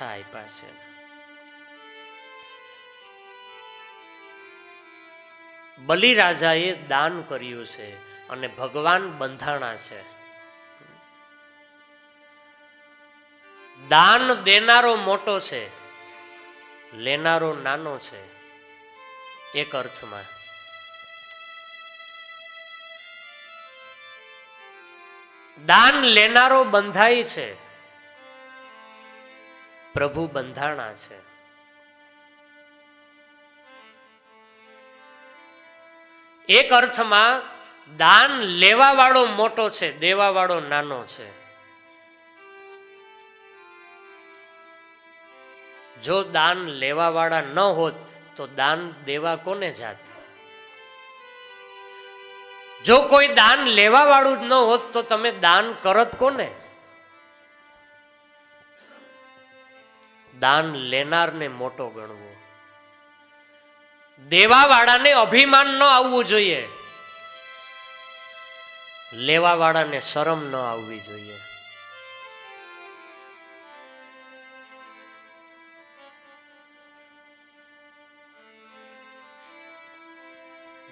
આપ્યા છે બલિરાજાએ દાન કર્યું છે અને ભગવાન બંધાણા છે. દાન દેનારો મોટો છે, લેનારો નાનો છે, એક અર્થમાં. દાન લેનારો બંધાય છે. પ્રભુ બંધાણા છે. એક અર્થમાં દાન લેવા વાળો મોટો છે દેવા વાળો નાનો છે. જો દાન લેવા વાળા ન હોત, તો દાન દેવા કોને જાત? જો કોઈ દાન લેવા વાળું જ ન હોત, તો તમે દાન કરત કોને? દાન લેનારને મોટો ગણવો. દેવા વાળાને અભિમાન ન આવવું જોઈએ. લેવા વાળાને શરમ ન આવવી જોઈએ.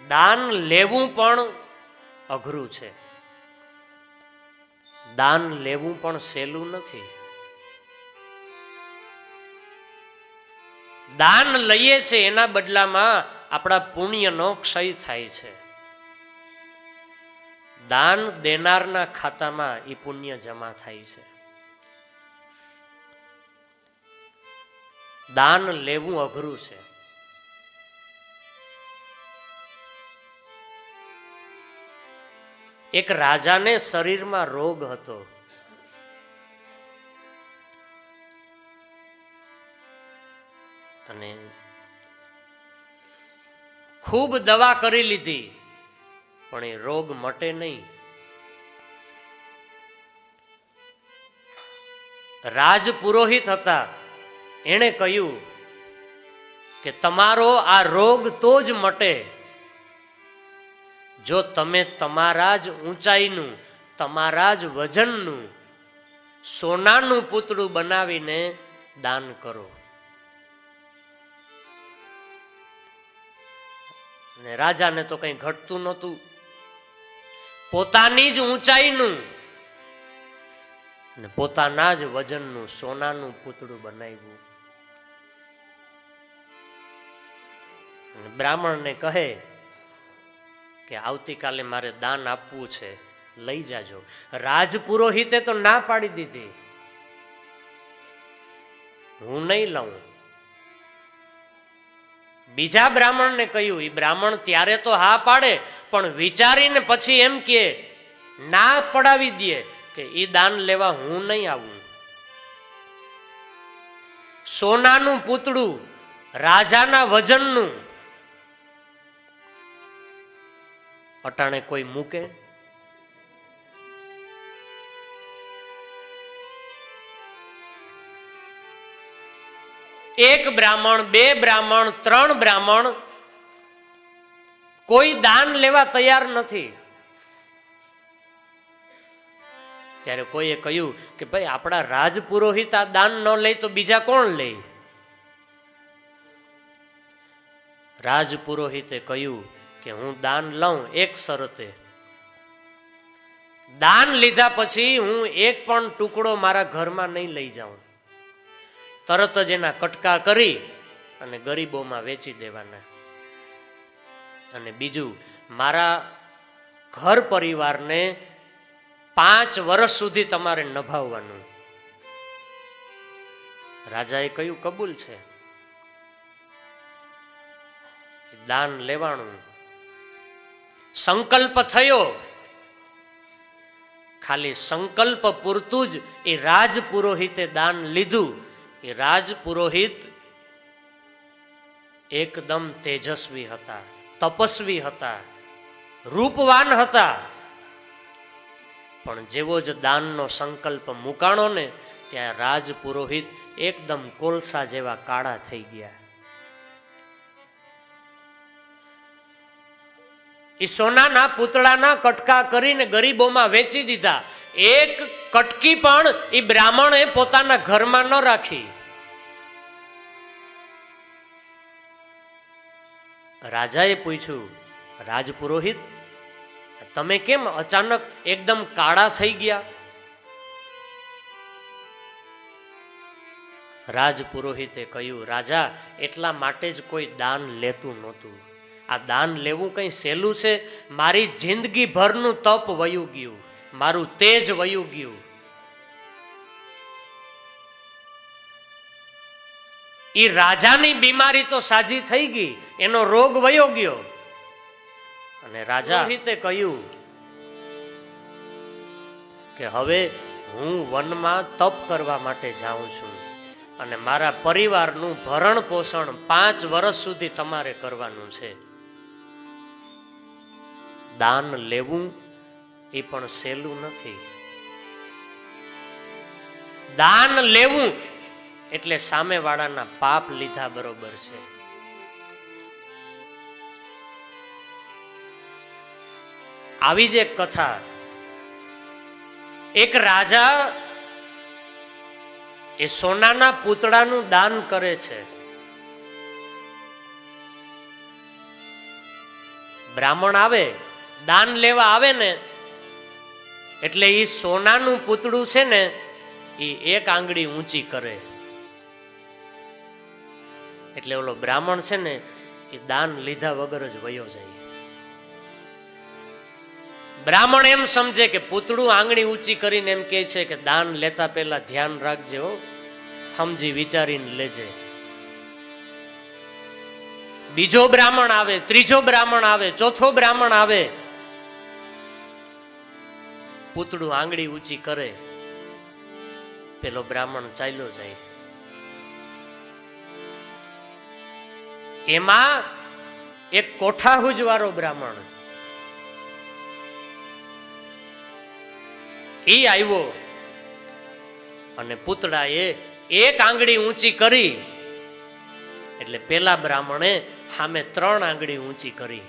દાન લેવું પણ અઘરું છે. દાન લેવું પણ સહેલું નથી. દાન લઈએ છે, એના બદલામાં આપણા પુણ્યનો ક્ષય થાય છે. દાન દેનારના ખાતામાં એ પુણ્ય જમા થાય છે. દાન લેવું અઘરું છે. એક રાજાને શરીરમાં રોગ હતો. અને ખૂબ દવા કરી લીધી, પણ એ રોગ મટે નહીં. રાજ પુરોહિત હતા. એણે કહ્યું કે તમારો આ રોગ તો જ મટે. જો તમે તમારા જ ઊંચાઈનું, તમારા જ વજનનું સોનાનું પૂતળું બનાવીને દાન કરો. અને રાજાને તો કંઈ ઘટતું નહોતું. પોતાની જ ઊંચાઈનું અને પોતાના જ વજનનું સોનાનું પૂતળું બનાવ્યું. અને બ્રાહ્મણને કહે કે આવતીકાલે મારે દાન આપવું છે, લઈ જાજો. રાજ પુરોહિતે તો ના પાડી દીધી. હું નહીં લઉં. બીજા બ્રાહ્મણને કહ્યું એ બ્રાહ્મણ ત્યારે તો હા પાડે, પણ વિચારીને પછી એમ કે, ના પડાવી દે, કે એ દાન લેવા હું નહીં આવું. સોનાનું પૂતળું, રાજાના વજનનું, અટાણે કોઈ મૂકે? એક બ્રાહ્મણ, બે બ્રાહ્મણ, ત્રણ બ્રાહ્મણ કોઈ દાન લેવા તૈયાર નથી. ત્યારે કોઈએ કહ્યું કે ભાઈ, આપણા રાજપુરોહિત આ દાન ન લે તો બીજા કોણ લે? રાજપુરોહિતે કહ્યું કે હું દાન લઉં એક શરતે. દાન લીધા પછી હું એક પણ ટુકડો મારા ઘરમાં નહીં લઈ જાઉં. તરત જ એના કટકા કરી અને ગરીબોમાં વેચી દેવાના. અને બીજું, મારા ઘર પરિવારને પાંચ વર્ષ સુધી તમારે નભાવવાનું. રાજાએ કહ્યું, કબૂલ છે. દાન લેવાનું. સંકલ્પ થયો. ખાલી સંકલ્પ પૂરતું જ એ રાજ પુરોહિતે દાન લીધું. એ રાજ પુરોહિત એકદમ તેજસ્વી હતા, તપસ્વી હતા, રૂપવાન હતા. પણ જેવો જ દાનનો સંકલ્પ મુકાણો ને, ત્યાં રાજ પુરોહિત એકદમ કોલસા જેવા કાળા થઈ ગયા. એ સોનાના પૂતળાના કટકા કરીને ગરીબોમાં વેચી દીધા. એક કટકી પણ એ બ્રાહ્મણે પોતાના ઘરમાં ન રાખી. રાજાએ પૂછ્યું, રાજપુરોહિત, તમે કેમ અચાનક એકદમ કાળા થઈ ગયા? રાજપુરોહિતે કહ્યું, રાજા, એટલા માટે જ કોઈ દાન લેતું નહોતું. આ દાન લેવું કંઈ સહેલું છે? મારી જિંદગી ભરનું તપ વયું ગયું. મારું તેજ વયું ગયું. એ રાજાની બીમારી તો સાજી થઈ ગઈ એનો રોગ વયો ગયો. અને રાજા રીતે કહ્યું કે હવે હું વનમાં તપ કરવા માટે જાઉં છું અને મારા પરિવારનું ભરણ પોષણ પાંચ વર્ષ સુધી તમારે કરવાનું છે. દાન લેવું એ પણ સહેલું નથી. દાન લેવું એટલે સામેવાળાના પાપ લીધા બરોબર છે. આવી જ એક કથા. એક રાજા એ સોનાના પૂતળાનું દાન કરે છે. બ્રાહ્મણ આવે, દાન લેવા આવે ને એટલે એ સોનાનું પૂતળું છે ને એ એક આંગળી ઊંચી કરે. એટલે ઓલો બ્રાહ્મણ છે ને એ દાન લીધા વગર જ વયો જાય. બ્રાહ્મણ એમ સમજે કે પૂતળું આંગળી ઊંચી કરીને એમ કહે છે કે દાન લેતા પહેલા ધ્યાન રાખજે હો, સમજી વિચારીને લેજે. બીજો બ્રાહ્મણ આવે, ત્રીજો બ્રાહ્મણ આવે, ચોથો બ્રાહ્મણ આવે પૂતળું આંગળી ઊંચી કરે, પેલો બ્રાહ્મણ ચાલ્યો જાય. એમાં એક કોઠાહુજ વાળો બ્રાહ્મણ. એ આવ્યો અને પૂતળાએ એક આંગળી ઊંચી કરી, એટલે પેલા બ્રાહ્મણે સામે ત્રણ આંગળી ઊંચી કરી.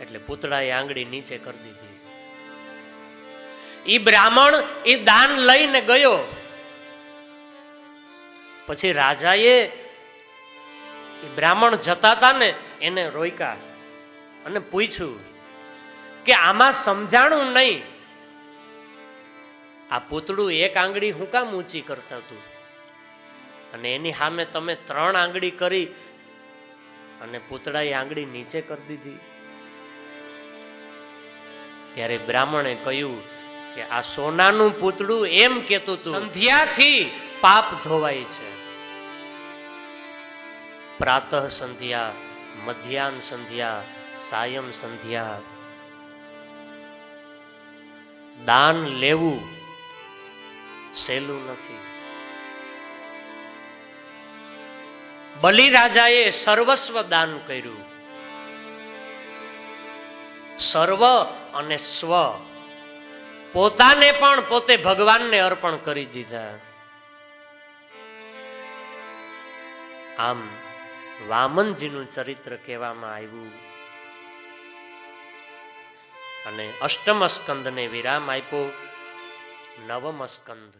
એટલે પૂતળાએ આંગળી નીચે કરી દીધી. ઈ બ્રાહ્મણ એ દાન લઈને ગયો. પછી રાજાએ એ બ્રાહ્મણ જતા હતા ને એને રોક્યા અને પૂછ્યું કે આમાં સમજાણું નહીં. આ પૂતળું એક આંગળી હું કામ ઊંચી કરતા હતું અને એની સામે તમે ત્રણ આંગળી કરી અને પૂતળાએ આંગળી નીચે કરી દીધી. ત્યારે બ્રાહ્મણે કહ્યું કે આ સોનાનું પૂતળું એમ કેતું હતું સંધ્યાથી પાપ ધોવાય છે. પ્રાતઃ સંધ્યા મધ્યાહન સંધ્યા સાયમ સંધ્યા. દાન લેવું સહેલું નથી. બલિરાજાએ સર્વસ્વ દાન કર્યું. સર્વ અને સ્વ. પોતાને પણ પોતે ભગવાનને અર્પણ કરી દીધા. આમ વામનજીનું ચરિત્ર કહેવામાં આવ્યું. અને અષ્ટમ સ્કંદને વિરામ આપ્યો. નવમ સ્કંદ.